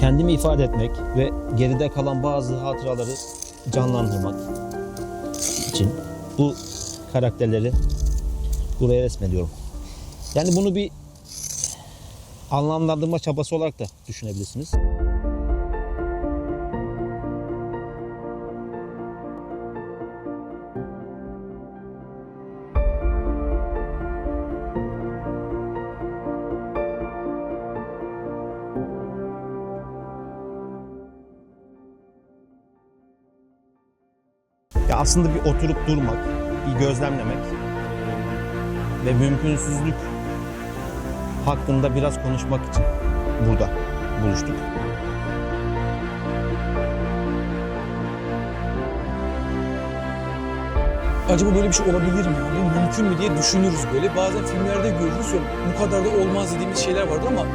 kendimi ifade etmek ve geride kalan bazı hatıraları canlandırmak için bu karakterleri buraya resmediyorum. Yani bunu bir anlamlandırma çabası olarak da düşünebilirsiniz. Ya aslında bir oturup durmak, bir gözlemlemek ve mümkünsüzlük hakkında biraz konuşmak için burada buluştuk. acaba böyle bir şey olabilir mi? Bu mümkün mü diye düşünürüz böyle. Bazen filmlerde görürüz ya bu kadar da olmaz dediğimiz şeyler vardır ama